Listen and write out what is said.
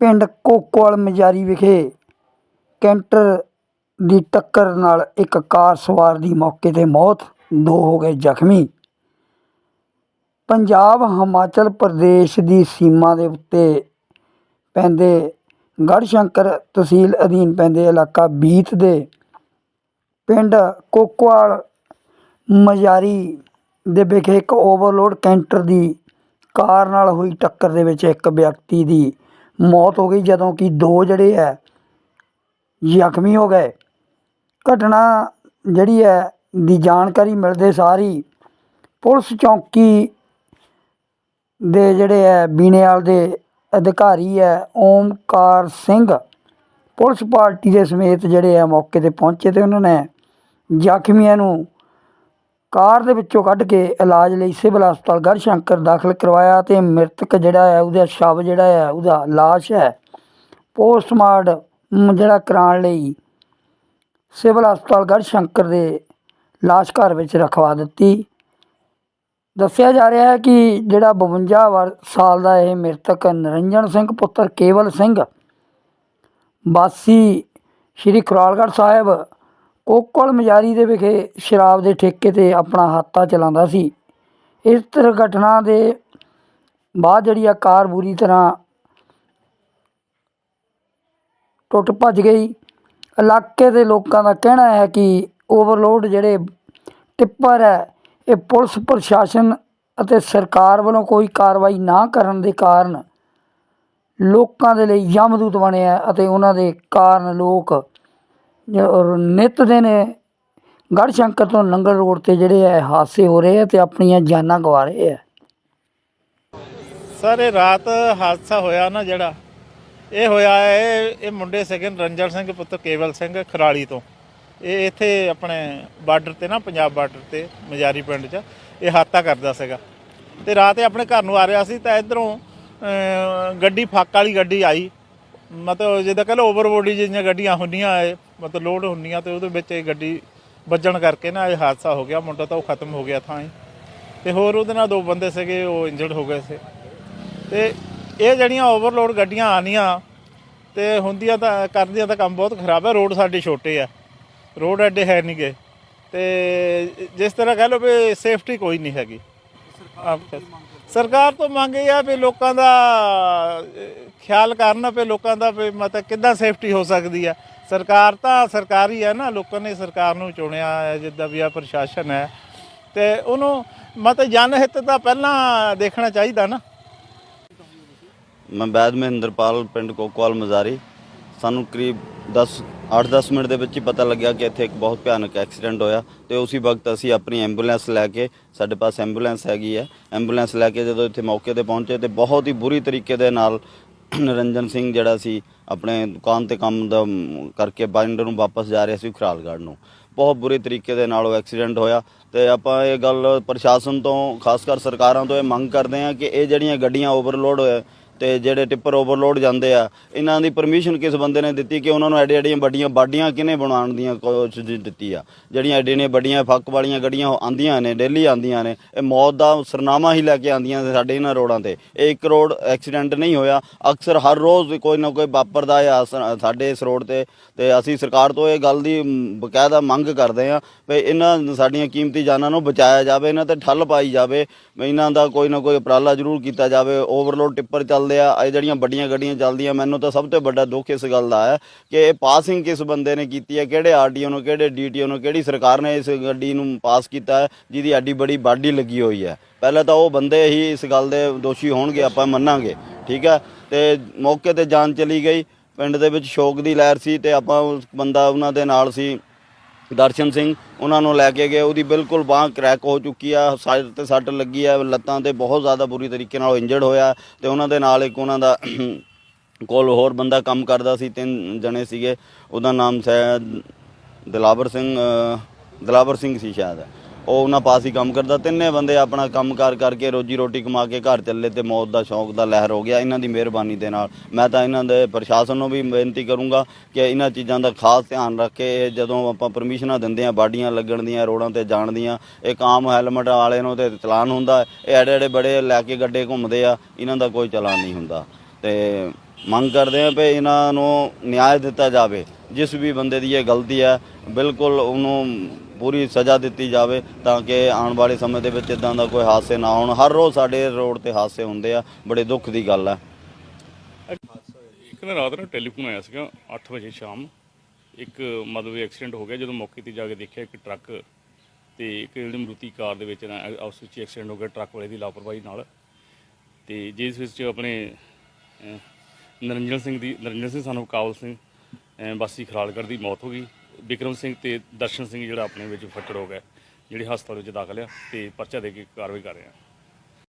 ਪਿੰਡ ਕੋਕੋਵਾਲ ਮਜਾਰੀ ਵਿਖੇ ਕੈਂਟਰ ਦੀ ਟੱਕਰ ਨਾਲ ਇੱਕ ਕਾਰ ਸਵਾਰ ਦੀ ਮੌਕੇ 'ਤੇ ਮੌਤ, ਦੋ ਹੋ ਗਏ ਜ਼ਖਮੀ। ਪੰਜਾਬ, ਹਿਮਾਚਲ ਪ੍ਰਦੇਸ਼ ਦੀ ਸੀਮਾ ਦੇ ਉੱਤੇ ਪੈਂਦੇ ਗੜ੍ਹਸ਼ੰਕਰ ਤਹਿਸੀਲ ਅਧੀਨ ਪੈਂਦੇ ਇਲਾਕਾ ਬੀਤ ਦੇ ਪਿੰਡ ਕੋਕੋਵਾਲ ਮਜਾਰੀ ਦੇ ਵਿਖੇ ਇੱਕ ਓਵਰਲੋਡ ਕੈਂਟਰ ਦੀ ਕਾਰ ਨਾਲ ਹੋਈ ਟੱਕਰ ਦੇ ਵਿੱਚ ਇੱਕ ਵਿਅਕਤੀ ਦੀ ਮੌਤ ਹੋ ਗਈ ਜਦੋਂ ਕਿ ਦੋ ਜਿਹੜੇ ਹੈ, ਜ਼ਖਮੀ ਹੋ ਗਏ। ਘਟਨਾ ਜਿਹੜੀ ਹੈ, ਦੀ ਜਾਣਕਾਰੀ ਮਿਲਦੇ ਸਾਰੀ ਪੁਲਿਸ ਚੌਂਕੀ ਦੇ ਜਿਹੜੇ ਹੈ, ਬੀਣੇਵਾਲ ਦੇ ਅਧਿਕਾਰੀ ਹੈ, ਓਮਕਾਰ ਸਿੰਘ, ਪੁਲਿਸ ਪਾਰਟੀ ਦੇ ਸਮੇਤ ਜਿਹੜੇ ਆ ਮੌਕੇ ਤੇ ਪਹੁੰਚੇ ਤੇ ਉਹਨਾਂ ਨੇ ਜ਼ਖਮੀਆਂ ਨੂੰ ਕਾਰ ਦੇ ਵਿੱਚੋਂ ਕੱਢ ਕੇ ਇਲਾਜ ਲਈ ਸਿਵਲ ਹਸਪਤਾਲ ਗੜ੍ਹਸ਼ੰਕਰ ਦਾਖਲ ਕਰਵਾਇਆ ਤੇ ਮ੍ਰਿਤਕ ਜਿਹੜਾ ਹੈ, ਉਹਦਾ ਸ਼ਵ ਜਿਹੜਾ ਹੈ, ਉਹਦਾ ਲਾਸ਼ ਹੈ। ਪੋਸਟਮਾਰਟਮ ਜਿਹੜਾ ਕਰਾਉਣ ਲਈ ਸਿਵਲ ਹਸਪਤਾਲ ਗੜਸ਼ੰਕਰ ਦੇ ਲਾਸ਼ ਘਰ ਵਿੱਚ ਰਖਵਾ ਦਿੱਤੀ। ਦੱਸਿਆ ਜਾ ਰਿਹਾ ਹੈ ਕਿ ਜਿਹੜਾ 52 ਵਰ- ਸਾਲ ਦਾ ਇਹ ਮ੍ਰਿਤਕ ਨਰਿੰਜਨ ਸਿੰਘ ਪੁੱਤਰ ਕੇਵਲ ਸਿੰਘ, ਵਾਸੀ ਸ਼੍ਰੀ ਖੁਰਾਲਗੜ੍ਹ ਸਾਹਿਬ ਕੋਕਲ ਮਜਾਰੀ ਦੇ ਵਿਖੇ ਸ਼ਰਾਬ ਦੇ ਠੇਕੇ ਤੇ ਆਪਣਾ ਹਾਤਾ ਚਲਾਉਂਦਾ ਸੀ। ਇਸ ਦੁਰਘਟਨਾ ਦੇ ਬਾਅਦ ਜਿਹੜੀ ਆ ਕਾਰ ਬੁਰੀ ਤਰ੍ਹਾਂ ਟੁੱਟ ਭੱਜ ਗਈ। ਇਲਾਕੇ ਦੇ ਲੋਕਾਂ ਦਾ ਕਹਿਣਾ ਹੈ ਕਿ ਓਵਰਲੋਡ ਜਿਹੜੇ ਟਿੱਪਰ ਹੈ, ਇਹ ਪੁਲਿਸ, ਪ੍ਰਸ਼ਾਸਨ ਅਤੇ ਸਰਕਾਰ ਵੱਲੋਂ ਕੋਈ ਕਾਰਵਾਈ ਨਾ ਕਰਨ ਦੇ ਕਾਰਨ ਲੋਕਾਂ ਦੇ ਲਈ ਯਮਦੂਤ ਬਣਿਆ ਅਤੇ ਉਹਨਾਂ ਦੇ ਕਾਰਨ ਲੋਕ ਔਰ ਨਿੱਤ ਦੇ ਨੇ ਗੜ੍ਹਸ਼ੰਕਰ ਤੋਂ ਲੰਗਰ ਰੋਡ ਤੇ ਜਿਹੜੇ ਹੈ ਹਾਦਸੇ ਹੋ ਰਹੇ ਆ ਤੇ ਆਪਣੀਆਂ ਜਾਨਾਂ ਗਵਾ ਰਹੇ ਆ। ਸਰ, ਇਹ ਰਾਤ ਹਾਦਸਾ ਹੋਇਆ ਨਾ ਜਿਹੜਾ, ਇਹ ਹੋਇਆ ਹੈ ਇਹ ਮੁੰਡੇ ਸੀਗੇ ਰੰਜਨ ਸਿੰਘ, ਪੁੱਤਰ ਕੇਵਲ ਸਿੰਘ, ਖਰਾਲੀ ਤੋਂ। ਇਹ ਇੱਥੇ ਆਪਣੇ ਬਾਰਡਰ ਤੇ ਨਾ, ਪੰਜਾਬ ਬਾਰਡਰ ਤੇ, ਮਜਾਰੀ ਪਿੰਡ 'ਚ, ਇਹ ਹਾਤਾ ਕਰਦਾ ਸੀਗਾ। ਤੇ ਰਾਤ ਇਹ ਆਪਣੇ ਘਰ ਨੂੰ ਆ ਰਿਹਾ ਸੀ ਤਾਂ ਇਧਰੋਂ ਗੱਡੀ, ਫੱਕ ਵਾਲੀ ਗੱਡੀ ਆਈ। ਮਤਲਬ ਜਿੱਦਾਂ ਕਹ ਲਓ ਓਵਰਬੋਡੀ ਜਿਹੀਆਂ ਗੱਡੀਆਂ ਹੁੰਦੀਆਂ ਇਹ ਮਤਲਬ ਲੋਡ ਹੁੰਦੀਆਂ ਤੇ ਉਹਦੇ ਵਿੱਚ ਇਹ ਗੱਡੀ ਵੱਜਣ ਕਰਕੇ ਨਾ ਇਹ ਹਾਦਸਾ ਹੋ ਗਿਆ ਮੁੰਡਾ ਤਾਂ ਉਹ ਖਤਮ ਹੋ ਗਿਆ ਥਾਂ ਹੀ। ਤੇ ਹੋਰ ਉਹਦੇ ਨਾਲ ਦੋ ਬੰਦੇ ਸੀਗੇ ਉਹ ਇੰਜਰਡ ਹੋ ਗਏ ਸੀ। ਤੇ ਇਹ ਜਿਹੜੀਆਂ ਓਵਰਲੋਡ ਗੱਡੀਆਂ ਆਉਂਦੀਆਂ ਤੇ ਹੁੰਦੀਆਂ ਤਾਂ ਕਰਦੀਆਂ ਤਾਂ ਕੰਮ ਬਹੁਤ ਖਰਾਬ ਹੈ ਰੋਡ ਸਾਡੇ ਛੋਟੇ ਆ। ਰੋਡ ਐਡੇ ਹੈ ਨਹੀਂਗੇ ਤੇ ਜਿਸ ਤਰ੍ਹਾਂ ਕਹ ਲਓ ਵੀ ਸੇਫਟੀ ਕੋਈ ਨਹੀਂ ਹੈਗੀ। ਸਰਕਾਰ ਤੋਂ ਮੰਗ ਇਹ ਆ ਵੀ ਲੋਕਾਂ ਦਾ ਖਿਆਲ ਕਰਨ ਵੀ ਲੋਕਾਂ ਦਾ ਵੀ ਮਤਲਬ ਕਿੱਦਾਂ ਸੇਫਟੀ ਹੋ ਸਕਦੀ ਹੈ ਸਰਕਾਰ ਤਾਂ ਸਰਕਾਰੀ ਹੈ ਨਾ, ਲੋਕਾਂ ਨੇ ਸਰਕਾਰ ਨੂੰ ਚੁਣਿਆ ਹੈ, ਜਿੱਦਾਂ ਵੀ ਆ ਪ੍ਰਸ਼ਾਸਨ ਹੈ। ਤੇ ਉਹਨੂੰ ਮਤ ਜਨ ਹਿੱਤ ਤਾਂ ਪਹਿਲਾਂ ਦੇਖਣਾ ਚਾਹੀਦਾ ਨਾ। ਮੈਂ ਬੈਦ ਮਹਿੰਦਰਪਾਲ ਪਿੰਡ ਕੋਕਵਾਲ ਮਜ਼ਾਰੀ। ਸਾਨੂੰ ਕਰੀਬ 10 8-10 ਮਿੰਟ ਦੇ ਵਿੱਚ ਹੀ ਪਤਾ ਲੱਗਿਆ ਕਿ ਇੱਥੇ ਇੱਕ ਬਹੁਤ ਭਿਆਨਕ ਐਕਸੀਡੈਂਟ ਹੋਇਆ ਤੇ ਉਸੇ ਵਕਤ ਅਸੀਂ ਆਪਣੀ ਐਂਬੂਲੈਂਸ ਲੈ ਕੇ, ਸਾਡੇ ਪਾਸ ਐਂਬੂਲੈਂਸ ਹੈਗੀ ਹੈ। ਐਂਬੂਲੈਂਸ ਲੈ ਕੇ ਜਦੋਂ ਇੱਥੇ ਮੌਕੇ ਤੇ ਪਹੁੰਚੇ ਤੇ ਬਹੁਤ ਹੀ ਬੁਰੀ ਤਰੀਕੇ ਦੇ ਨਾਲ ਨਰਿੰਜਨ ਸਿੰਘ ਜਿਹੜਾ ਸੀ, ਆਪਣੇ ਦੁਕਾਨ ਤੇ ਕੰਮ ਦਾ ਕਰਕੇ ਬਾਈਂਡਰ ਨੂੰ ਵਾਪਸ ਜਾ ਰਿਹਾ ਸੀ ਖਰਾਲਗੜ੍ਹ ਨੂੰ। ਬਹੁਤ ਬੁਰੇ ਤਰੀਕੇ ਦੇ ਨਾਲ ਉਹ ਐਕਸੀਡੈਂਟ ਹੋਇਆ ਤੇ ਆਪਾਂ ਇਹ ਗੱਲ ਪ੍ਰਸ਼ਾਸਨ ਤੋਂ, ਖਾਸ ਕਰ ਸਰਕਾਰਾਂ ਤੋਂ ਇਹ ਮੰਗ ਕਰਦੇ ਹਾਂ ਕਿ ਇਹ ਜਿਹੜੀਆਂ ਗੱਡੀਆਂ ਓਵਰਲੋਡ ਹੋਏ ਤੇ ਜਿਹੜੇ ਟਿੱਪਰ ਓਵਰਲੋਡ ਜਾਂਦੇ ਆ, ਇਹਨਾਂ ਦੀ ਪਰਮਿਸ਼ਨ ਕਿਸ ਬੰਦੇ ਨੇ ਦਿੱਤੀ ਕਿ ਉਹਨਾਂ ਨੂੰ ਐਡੀ ਐਡੀਆਂ ਵੱਡੀਆਂ ਬਾਡੀਆਂ ਕਿਹਨੇ ਬਣਾਉਣ ਦੀਆਂ ਕੋਸ਼ਿਸ਼ ਦਿੱਤੀ ਆ? ਜਿਹੜੀਆਂ ਐਡੀਆਂ ਨੇ ਵੱਡੀਆਂ ਫੱਕ ਵਾਲੀਆਂ ਗੱਡੀਆਂ ਉਹ ਆਂਦੀਆਂ ਨੇ ਡੇਲੀ ਆਂਦੀਆਂ ਨੇ, ਇਹ ਮੌਤ ਦਾ ਸਰਨਾਮਾ ਹੀ ਲੈ ਕੇ ਆਂਦੀਆਂ ਸਾਡੇ ਇਹਨਾਂ ਰੋਡਾਂ ਤੇ। ਇਹ ਇੱਕ ਰੋਡ ਐਕਸੀਡੈਂਟ ਨਹੀਂ ਹੋਇਆ, ਅਕਸਰ ਹਰ ਰੋਜ਼ ਕੋਈ ਨਾ ਕੋਈ ਵਾਪਰਦਾ ਆ ਸਾਡੇ ਇਸ ਰੋਡ ਤੇ ਤੇ ਅਸੀਂ ਸਰਕਾਰ ਤੋਂ ਇਹ ਗੱਲ ਦੀ ਬਕਾਇਦਾ ਮੰਗ ਕਰਦੇ ਆ ਵੀ ਇਹਨਾਂ ਸਾਡੀਆਂ ਕੀਮਤੀ ਜਾਨਾਂ ਨੂੰ ਬਚਾਇਆ ਜਾਵੇ, ਇਹਨਾਂ ਤੇ ਠੱਲ ਪਾਈ ਜਾਵੇ, ਵੀ ਇਹਨਾਂ ਦਾ ਕੋਈ ਨਾ ਕੋਈ ਉਪਰਾਲਾ ਜ਼ਰੂਰ ਕੀਤਾ ਜਾਵੇ ਓਵਰਲੋਡ ਟਿੱਪਰ ਚੱਲ ਚੱਲਦੇ ਆ, ਇਹ ਜਿਹੜੀਆਂ ਵੱਡੀਆਂ ਗੱਡੀਆਂ ਚੱਲਦੀਆਂ, ਮੈਨੂੰ ਤਾਂ ਸਭ ਤੋਂ ਵੱਡਾ ਦੁੱਖ ਇਸ ਗੱਲ ਦਾ ਹੈ ਕਿ ਇਹ ਪਾਸਿੰਗ ਕਿਸ ਬੰਦੇ ਨੇ ਕੀਤੀ ਹੈ, ਕਿਹੜੇ ਆਰਟੀਓ ਨੂੰ, ਕਿਹੜੇ ਡੀਟੀਓ ਨੂੰ, ਕਿਹੜੀ ਸਰਕਾਰ ਨੇ ਇਸ ਗੱਡੀ ਨੂੰ ਪਾਸ ਕੀਤਾ ਹੈ, ਜਿਹਦੀ ਐਡੀ ਬੜੀ ਬਾਡੀ ਲੱਗੀ ਹੋਈ ਹੈ। ਪਹਿਲਾਂ ਤਾਂ ਉਹ ਬੰਦੇ ਹੀ ਇਸ ਗੱਲ ਦੇ ਦੋਸ਼ੀ ਹੋਣਗੇ, ਆਪਾਂ ਮੰਨਾਂਗੇ, ਠੀਕ ਹੈ? ਤੇ ਮੌਕੇ ਤੇ ਜਾਨ ਚਲੀ ਗਈ, ਪਿੰਡ ਦੇ ਵਿੱਚ ਸ਼ੋਕ ਦੀ ਲਹਿਰ ਸੀ ਤੇ ਆਪਾਂ ਉਸ ਬੰਦਾ ਉਹਨਾਂ ਦੇ ਨਾਲ ਸੀ। ਦਰਸ਼ਨ ਸਿੰਘ ਉਹਨਾਂ ਨੂੰ ਲੈ ਕੇ ਗਏ। ਉਹਦੀ ਬਿਲਕੁਲ ਬਾਹ ਕ੍ਰੈਕ ਹੋ ਚੁੱਕੀ ਆ ਸਾਈਡ ਤੇ ਸੱਟ ਲੱਗੀ ਆ ਲੱਤਾਂ ਤੇ ਬਹੁਤ ਜ਼ਿਆਦਾ ਬੁਰੀ ਤਰੀਕੇ ਨਾਲ ਇੰਜਰਡ ਹੋਇਆ ਤੇ ਉਹਨਾਂ ਦੇ ਨਾਲ ਇੱਕ ਉਹਨਾਂ ਦਾ ਕੋਲ ਹੋਰ ਬੰਦਾ ਕੰਮ ਕਰਦਾ ਸੀ ਤਿੰਨ ਜਣੇ ਸੀਗੇ। ਉਹਦਾ ਨਾਮ ਸ਼ਾਇਦ ਦਿਲਾਵਰ ਸਿੰਘ ਅ, ਦਿਲਾਵਰ ਸਿੰਘ ਸੀ ਸ਼ਾਇਦ। ਉਹ ਉਹਨਾਂ ਪਾਸ ਹੀ ਕੰਮ ਕਰਦਾ। ਤਿੰਨੇ ਬੰਦੇ ਆਪਣਾ ਕੰਮਕਾਰ ਕਰਕੇ ਰੋਜੀ ਰੋਟੀ ਕਮਾ ਕੇ ਘਰ ਚੱਲੇ ਤੇ ਮੌਤ ਦਾ ਸ਼ੌਂਕ ਦਾ ਲਹਿਰ ਹੋ ਗਿਆ ਇਹਨਾਂ ਦੀ ਮਿਹਰਬਾਨੀ ਦੇ ਨਾਲ। ਮੈਂ ਤਾਂ ਇਹਨਾਂ ਦੇ ਪ੍ਰਸ਼ਾਸਨ ਨੂੰ ਵੀ ਬੇਨਤੀ ਕਰੂੰਗਾ ਕਿ ਇਹਨਾਂ ਚੀਜ਼ਾਂ ਦਾ ਖਾਸ ਧਿਆਨ ਰੱਖ। ਕੇ ਇਹ ਜਦੋਂ ਆਪਾਂ ਪਰਮਿਸ਼ਨਾਂ ਦਿੰਦੇ ਆ ਬਾਡੀਆਂ ਲੱਗਣ ਦੀਆਂ, ਰੋਡਾਂ ਤੇ ਜਾਣ ਦੀਆਂ, ਇੱਕ ਆਮ ਹੈਲਮਟ ਵਾਲੇ ਨੂੰ ਤੇ ਚਲਾਨ ਹੁੰਦਾ। ਇਹ ਐਡੇ ਐਡੇ ਬੜੇ ਲੈ ਕੇ ਗੱਡੇ ਘੁੰਮਦੇ ਆ, ਇਹਨਾਂ ਦਾ ਕੋਈ ਚਲਾਨ ਨਹੀਂ ਹੁੰਦਾ। ਤੇ ਮੰਗ ਕਰਦੇ ਹਾਂ ਵੀ ਇਹਨਾਂ ਨੂੰ ਨਿਆਂ ਦਿੱਤਾ ਜਾਵੇ। ਜਿਸ ਵੀ ਬੰਦੇ ਦੀ ਇਹ ਗਲਤੀ ਹੈ, ਬਿਲਕੁਲ ਉਹਨੂੰ ਪੂਰੀ ਸਜ਼ਾ ਦਿੱਤੀ ਜਾਵੇ ਤਾਂ ਕਿ ਆਉਣ ਵਾਲੇ ਸਮੇਂ ਦੇ ਵਿੱਚ ਇਦਾਂ ਦਾ ਕੋਈ ਹਾਦਸੇ ਨਾ ਹੋਣ। ਹਰ ਰੋਜ਼ ਸਾਡੇ ਰੋਡ ਤੇ ਹਾਦਸੇ ਹੁੰਦੇ ਆ ਬੜੇ ਦੁੱਖ ਦੀ ਗੱਲ ਹੈ ਇੱਕ ਦਿਨ ਰਾਤ ਨੂੰ ਟੈਲੀਫੋਨ ਆਇਆ ਸੀਗਾ 8 ਵਜੇ ਸ਼ਾਮ। ਇੱਕ ਮਤਲਬ ਐਕਸੀਡੈਂਟ ਹੋ ਗਿਆ ਜਦੋਂ ਮੌਕੇ ਤੇ ਜਾ ਕੇ ਦੇਖਿਆ ਇੱਕ ਟਰੱਕ ਤੇ ਇੱਕ ਜਿਹੜੀ ਮਰੂਤੀ ਕਾਰ ਦੇ ਵਿੱਚ ਨਾ ਆਪਸ ਵਿੱਚ ਐਕਸੀਡੈਂਟ ਹੋ ਗਿਆ ਟਰੱਕ ਵਾਲੇ ਦੀ ਲਾਪਰਵਾਹੀ ਨਾਲ। ਤੇ ਜਿਸ ਵਿੱਚ ਆਪਣੇ ਅਹ, ਸਿੰਘ ਦੀ ਨਰਿੰਜਨ ਸਿੰਘ ਸਾਨੂੰ ਕਾਬਲ ਸਿੰਘ ਅਹ, ਵਾਸੀ ਖਰਾਲਗੜ੍ਹ ਦੀ ਮੌਤ ਹੋ ਗਈ। ਵਿਕਰਮ ਸਿੰਘ ਤੇ ਦਰਸ਼ਨ ਸਿੰਘ ਜਿਹੜਾ ਆਪਣੇ ਵਿੱਚ ਫੱਟੜ ਹੋ ਗਿਆ, ਜਿਹੜੇ ਹਸਪਤਾਲ ਵਿੱਚ ਦਾਖਲ ਆ ਤੇ ਪਰਚਾ ਦੇ ਕੇ ਕਾਰਵਾਈ ਕਰ ਰਹੇ ਆ।